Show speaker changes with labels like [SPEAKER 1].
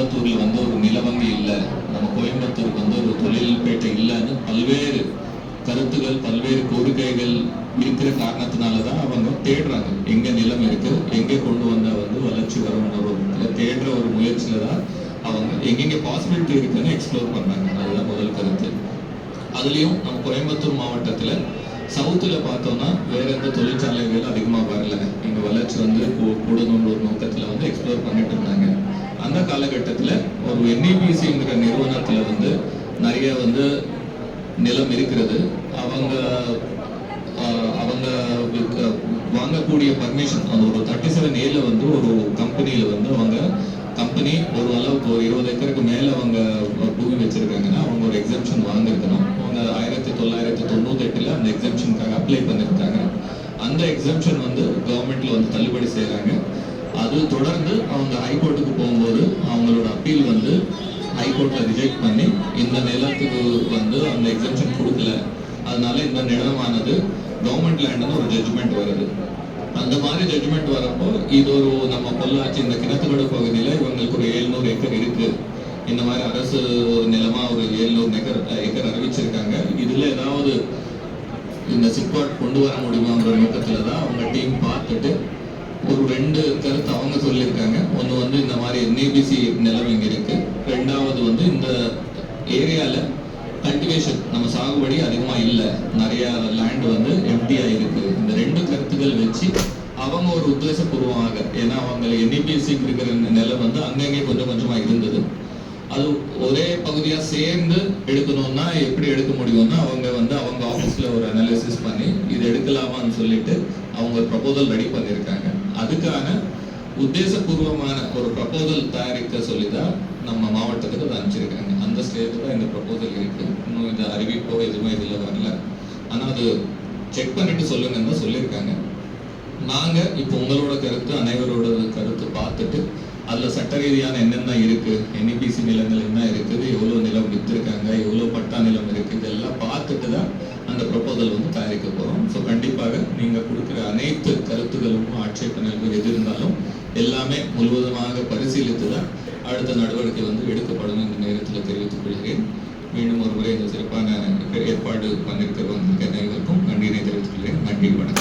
[SPEAKER 1] கோயம்புத்தூரில் வந்து ஒரு நிலவங்கி இல்லை. நம்ம கோயம்புத்தூருக்கு வந்து ஒரு தொழில் பேட்டை இல்லைன்னு பல்வேறு கருத்துகள் பல்வேறு கோரிக்கைகள் இருக்கிற காரணத்தினால தான் அவங்க தேடுறாங்க. எங்க நிலம் இருக்கு எங்க கொண்டு வந்தா வந்து வளர்ச்சி வரும்ன்ற ஒரு தேடுற ஒரு முயற்சியில தான் அவங்க எங்கெங்க பாசிபிலிட்டி இருக்குன்னு எக்ஸ்ப்ளோர் பண்றாங்க. அதுதான் முதல் கருத்து. அதுலயும் நம்ம கோயம்புத்தூர் மாவட்டத்துல சவுத்துல பார்த்தோம்னா வேற எந்த தொழிற்சாலைகள் அதிகமா வரல. இங்க வளர்ச்சி வந்து கூ- ஒரு நோக்கத்துல வந்து எக்ஸ்ப்ளோர் பண்ணிட்டு இருந்தாங்க. அந்த காலகட்டத்துல ஒரு என்இபிசிங்கிற நிறுவனத்துல வந்து நிறைய வந்து நிலம் இருக்கிறது. அவங்க அவங்க வாங்கக்கூடிய பர்மிஷன் அந்த ஒரு தேர்ட்டி செவன் ஏல வந்து ஒரு கம்பெனியில வந்து அவங்க கம்பெனி ஒரு அளவுக்கு ஒரு இருபது ஏக்கருக்கு மேல அவங்க பூமி வச்சிருக்காங்கன்னா அவங்க ஒரு எக்ஸாம்ஷன் வாங்கிருக்கணும் அவங்க ஆயிரத்தி தொள்ளாயிரத்தி தொண்ணூத்தெட்டில் அந்த எக்ஸாம்ஷனுக்காக அப்ளை பண்ணிருக்காங்க. அந்த எக்ஸாம்ஷன் வந்து அது தொடர்ந்து அவங்க ஹைகோர்ட்டுக்கு போகும்போது அவங்களோட அப்பீல் வந்து ஹைகோர்ட்டில் ரிஜெக்ட் பண்ணி இந்த நிலத்துக்கு வந்து அந்த எக்ஸம்ஷன் கொடுக்கல. அதனால இந்த நிலமானது கவர்மெண்ட் லேண்டுன்னு ஒரு ஜட்ஜ்மெண்ட் வருது. அந்த மாதிரி ஜட்ஜ்மெண்ட் வரப்போ இது ஒரு நம்ம பொள்ளாச்சி இந்த கிணத்துக்கடை பகுதியில் இவங்களுக்கு ஒரு எழுநூறு ஏக்கர் இருக்கு. இந்த மாதிரி அரசு நிலமா ஒரு எழுநூறு ஏக்கர் ஏக்கர் அறிவிச்சிருக்காங்க. இதுல ஏதாவது இந்த சிப்காட் கொண்டு வர முடியுமாங்கிற நோக்கத்துல தான் அவங்க டீம் பார்த்துட்டு ஒரு ரெண்டு கருத்து சொல்லியிருக்காங்க. ஒன்று வந்து இந்த மாதிரி என்ஏபிசி நிலம் இங்கே இருக்கு. ரெண்டாவது வந்து இந்த ஏரியாவில் கல்டிவேஷன் நம்ம சாகுபடி அதிகமாக இல்லை. நிறைய லேண்ட் வந்து எம்டியாக இருக்கு இந்த ரெண்டு கருத்துக்கள் வச்சு அவங்க ஒரு உத்தேசப்பூர்வமாக ஏன்னா அவங்க என்இபிஎஸ்சி இருக்கிற நிலம் வந்து அங்கங்கே கொஞ்சம் கொஞ்சமாக இருந்தது. அது ஒரே பகுதியாக சேர்ந்து எடுக்கணும்னா எப்படி எடுக்க முடியும்னா அவங்க வந்து அவங்க ஆஃபீஸில் ஒரு அனாலிசிஸ் பண்ணி இது எடுக்கலாமான்னு சொல்லிட்டு அவங்க ஒரு ப்ரப்போசல் ரெடி பண்ணியிருக்காங்க. அதுக்கான உத்தேசபூர்வமான ஒரு ப்ரப்போசல் தயாரிக்க சொல்லி தான் நம்ம மாவட்டத்துக்கு அதை அனுப்பிச்சிருக்காங்க. அந்த ஸ்டேஜில் தான் இந்த ப்ரப்போசல் இருக்கு. இன்னும் இந்த அறிவிப்போ எதுவுமே இதில் வரல. ஆனால் அது செக் பண்ணிட்டு சொல்லுங்கன்னு தான் சொல்லியிருக்காங்க. நாங்கள் இப்போ உங்களோட கருத்து அனைவரோட கருத்து பார்த்துட்டு அதில் சட்ட ரீதியான என்னென்ன இருக்கு என்இபிசி நிலங்கள் என்ன இருக்குது எவ்வளோ நிலம் விற்றுருக்காங்க எவ்வளோ பட்டா நிலம் இருக்கு இதெல்லாம் பார்த்துட்டு தான் அந்த ப்ரப்போசல் வந்து தயாரிக்க போகிறோம் ஸோ கண்டிப்பாக நீங்கள் கொடுக்குற அனைத்து கருத்துகளுக்கும் ஆட்சேபனைகளும் எது இருந்தாலும் எல்லாமே முழுவதுமாக பரிசீலித்து தான் அடுத்த நடவடிக்கை வந்து எடுக்கப்படும் இந்த நேரத்தில் தெரிவித்துக் கொள்கிறேன். மீண்டும் ஒரு முறை இந்த சிறப்பான ஏற்பாடு பண்ணிருக்கிறவங்களுக்கு அனைவருக்கும் நன்றியினை தெரிவித்துக் கொள்கிறேன். நன்றி வணக்கம்.